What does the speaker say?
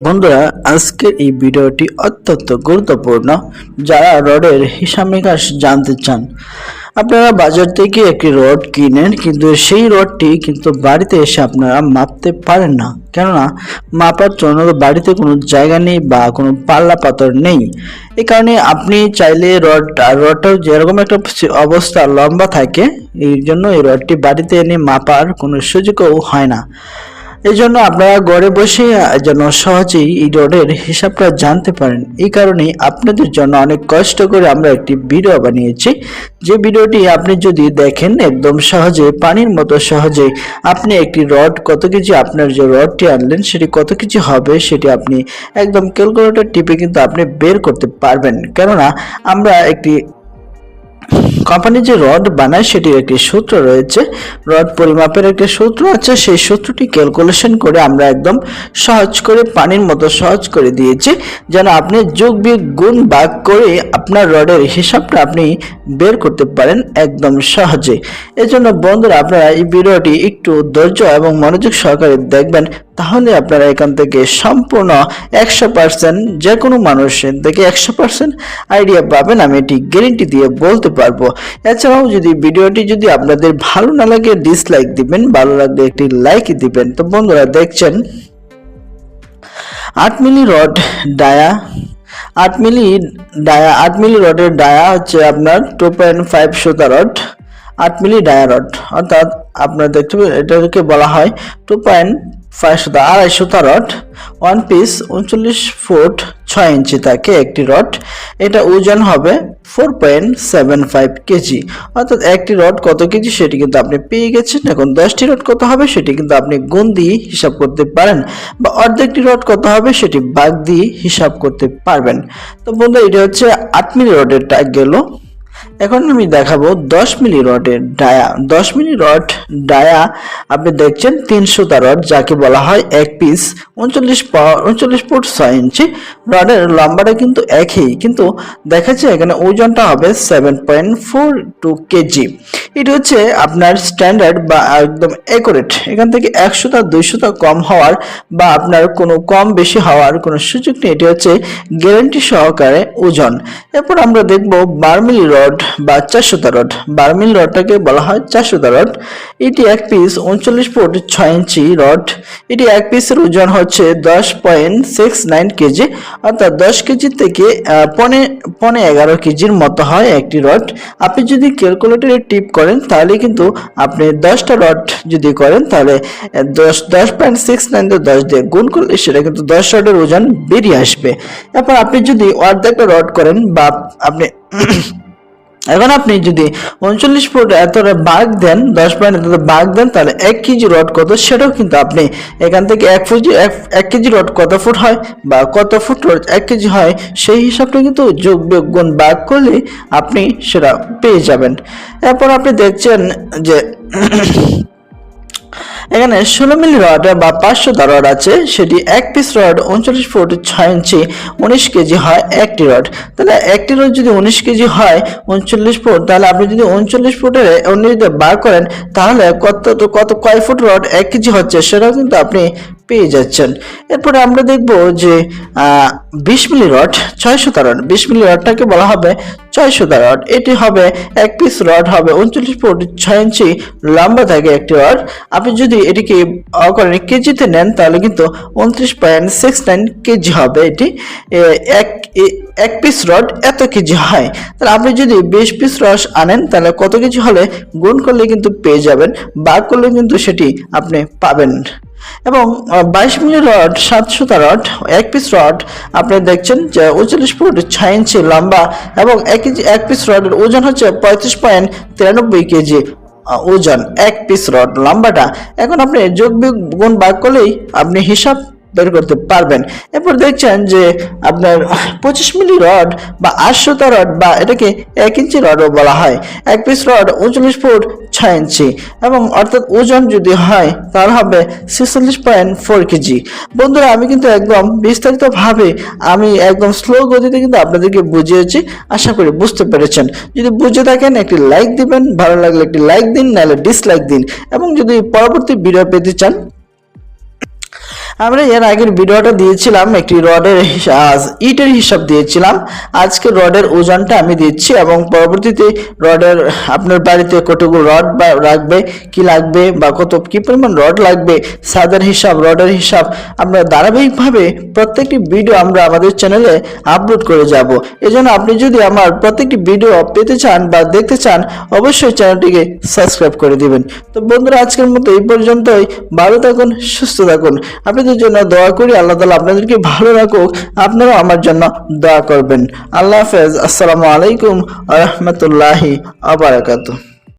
বন্ধুরা আজকের এই ভিডিওটি অত্যন্ত গুরুত্বপূর্ণ। যারা রডের হিসাব নিকাশ জানতে চান, আপনারা বাজার থেকে একটি রড কিনেন, কিন্তু সেই রডটি কিন্তু বাড়িতে এসে আপনারা মাপতে পারেন না। কেননা, মাপার জন্য বাড়িতে কোনো জায়গা নেই বা কোনো পাল্লা পাথর নেই। এই কারণে আপনি চাইলে রড আর রডটাও যেরকম একটা অবস্থা লম্বা থাকে এই জন্য এই রডটি বাড়িতে এনে মাপার কোনো সুযোগও হয় না। এই জন্য আপনারা ঘরে বসে যেন সহজেই এই রোডের হিসাবটা জানতে পারেন। এই কারণেই আপনাদের জন্য অনেক কষ্ট করে আমরা একটি ভিডিও বানিয়েছি। যে ভিডিওটি আপনি যদি দেখেন, একদম সহজে, পানির মতো সহজে, আপনি একটি রড, কত কেজি আপনার যে রডটি আনলেন, সেটি কত কেজি হবে, সেটি আপনি একদম ক্যালকুলেটর টিপে কিন্তু আপনি বের করতে পারবেন। কেননা, আমরা একটি কোম্পানি যে রড বানায় সেটির একটি সূত্র রয়েছে। রড পরিমাপের একটি সূত্র আছে। সেই সূত্রটি ক্যালকুলেশন করে আমরা একদম সহজ করে, পানির মতো সহজ করে দিয়েছি। যেন আপনি যোগ বিয়োগ গুণ ভাগ করে আপনার রডের হিসাবটা আপনি বের করতে পারেন একদম সহজে। এজন্য বন্ধুরা, আপনারা এই ভিডিওটি একটু ধৈর্য এবং মনোযোগ সহকারে দেখবেন। তাহলে আপনারা এখান থেকে সম্পূর্ণ একশো পার্সেন্ট যে কোনো মানুষের থেকে একশো পার্সেন্ট আইডিয়া পাবেন, আমি এটি গ্যারেন্টি দিয়ে বলতে পারব। এছাড়াও যদি ভিডিওটি যদি আপনাদের ভালো না লাগে ডিসলাইক দিবেন, ভালো লাগলে একটি লাইক দিবেন। তো বন্ধুরা, দেখছেন? আট মিলি রড ডায়া, আট মিলি ডায়া, আট মিলি রডের ডায়া হচ্ছে আপনার টু পয়েন্ট ফাইভ সুতা রড, আট মিলি ডায়া রড। অর্থাৎ আপনার দেখতে এটাকে বলা হয় টু পয়েন্ট ফাইভ সুতা আড়াই সুতা রড ওয়ান পিস উনচল্লিশ ফুট ছয় ইঞ্চি থাকে একটি রড। এটা ওজন হবে four point seven five kg অর্থাৎ একটি রড কত কেজি সেটি কিন্তু আপনি পেয়ে গেছেন। এখন দশটি রড কত হবে সেটি কিন্তু আপনি গুণ দিয়ে হিসাব করতে পারেন বা অর্ধেকটি রড কত হবে সেটি বাগ দিয়ে হিসাব করতে পারবেন। তো বন্ধু এটা হচ্ছে আট মিলি রডের টাক গেল। এখন আমি দেখাবো দশ মিলি রডের ডায়া। দশ মিলি রড ডায়া, আপনি দেখছেন তিনশো তা রড, যাকে বলা হয় এক পিস উনচল্লিশ উনচল্লিশ ফুট ছয় ইঞ্চি। রডের লম্বাটা কিন্তু একই, কিন্তু দেখাচ্ছে এখানে ওজনটা হবে seven point four two kg এটি হচ্ছে আপনার স্ট্যান্ডার্ড বা একদম অ্যাকুরেট এখান থেকে একশোটা দুইশোটা কম হওয়ার বা আপনার কোনো কম বেশি হওয়ার কোনো সুযোগ নেই। এটি হচ্ছে গ্যারেন্টি সহকারে ওজন। এরপর আমরা দেখব বার্মিল রড বা চারশোতা রড। বার্মিল রডটাকে বলা হয় চারশোতা রড। এটি এক পিস উনচল্লিশ ফুট ছয় ইঞ্চি রড। এটি এক পিসের ওজন হচ্ছে দশ পয়েন্ট সিক্স নাইন কেজি, অর্থাৎ দশ কেজি থেকে পনে পনে এগারো কেজির মতো হয় একটি রড। আপনি যদি ক্যালকুলেটরে টিপ করেন, তাহলে কিন্তু আপনি দশটা রড যদি করেন, তাহলে দশ দশ পয়েন্ট সিক্স নাইন দশ দিয়ে গুণ করলে সেটা কিন্তু দশ রডের ওজন বেরিয়ে আসবে। এরপর আপনি যদি অর্ধেকটা রড করেন বা আপনি এখন আপনি যদি উনচল্লিশ ফুট এতটা বাঘ দেন, দশ পয়েন্ট এত বাঘ দেন, তাহলে এক কেজি রড কত? সেটাও কিন্তু আপনি এখান থেকে এক এক- এক কেজি রড কত ফুট হয় বা কত ফুট রড এক কেজি হয়, সেই হিসাবটা কিন্তু যোগ বিয়োগ গুণ বাঘ করলে আপনি সেটা পেয়ে যাবেন। এরপর আপনি দেখছেন যে এখানে ষোলো মিলি রড বা পাঁচশো রড আছে। সেটি এক পিস রড উনচল্লিশ ফুট ছয় ইঞ্চি, উনিশ কেজি হয় একটি রড। তাহলে একটি রড যদি উনিশ কেজি হয়, উনচল্লিশ ফুট, তাহলে আপনি যদি উনচল্লিশ ফুটের অন্য যদি বার করেন, তাহলে কত কত, কয় ফুট রড এক কেজি হচ্ছে? সেটাও কিন্তু আপনি পেয়ে যাচ্ছেন। এরপরে আমরা দেখব যে বিশ মিলি রড ছয়শো রড, বিশ মিলি রডটাকে বলা হবে ছয়শো রড। এটি হবে এক পিস রড, হবে উনচল্লিশ ফুট ছয় ইঞ্চি লম্বা থাকে একটি রড। আপনি যদি এটিকে করেন কেজিতে নেন, তাহলে কিন্তু উনত্রিশ পয়েন্ট সিক্স নাইন কেজি হবে এটি। এক এক পিস রড এত কেজি হয়। তাহলে আপনি যদি বিশ পিস রস আনেন, তাহলে কত কেজি হলে? গুণ করলে কিন্তু পেয়ে যাবেন বার করলে কিন্তু সেটি আপনি পাবেন। এবং বাইশ মিলি রড, সাতশোটা রড, এক পিস রড আপনি দেখছেন যে উনচল্লিশ ফুট ছয় ইঞ্চি লম্বা এবং এক কেজি এক পিস রডের ওজন হচ্ছে পঁয়ত্রিশ পয়েন্ট তিরানব্বই কেজি ওজন, এক পিস রড লম্বাটা। এখন আপনি যোগ বিয়োগ গুণ করলেই আপনি হিসাব বের করতে পারবেন। এরপর দেখছেন যে আপনার পঁচিশ মিলি রড বা আটশোতা রড বা এটাকে এক ইঞ্চি রডও বলা হয়। এক পিস রড উনচল্লিশ ফুট ছয় ইঞ্চি এবং অর্থাৎ ওজন যদি হয় তাহলে হবে ছেচল্লিশ পয়েন্ট ফোর কেজি। বন্ধুরা, আমি কিন্তু একদম বিস্তারিতভাবে আমি একদম স্লো গতিতে কিন্তু আপনাদেরকে বুঝিয়েছি। আশা করি বুঝতে পেরেছেন। যদি বুঝে থাকেন, একটি লাইক দিবেন, ভালো লাগলে একটি লাইক দিন, নাহলে ডিসলাইক দিন। এবং যদি পরবর্তী ভিডিও পেতে চান আমরা এর আগের ভিডিওটা দিয়েছিলাম, একটি রডের ইটের হিসাব দিয়েছিলাম। আজকে রডের ওজনটা আমি দিচ্ছি এবং পরবর্তীতে রডের আপনার বাড়িতে কতগুলো রড বা রাখবে, কি লাগবে বা কত, কি পরিমাণ রড লাগবে, সাদের হিসাব, রডের হিসাব, আমরা ধারাবাহিকভাবে প্রত্যেকটি ভিডিও আমরা আমাদের চ্যানেলে আপলোড করে যাব। এজন্য আপনি যদি আমার প্রত্যেকটি ভিডিও পেতে চান বা দেখতে চান, অবশ্যই চ্যানেলটিকে সাবস্ক্রাইব করে দিবেন। তো বন্ধুরা, আজকের মতো এই পর্যন্তই। ভালো থাকুন, সুস্থ থাকুন। আপনাদের জন্য দোয়া করি, আল্লাহ তালা আপনাদেরকে ভালো রাখুক, আপনারাও আমার জন্য দোয়া করবেন। আল্লাহ হাফেজ, আসসালামু আলাইকুম রহমতুল্লাহি আবরাকাতু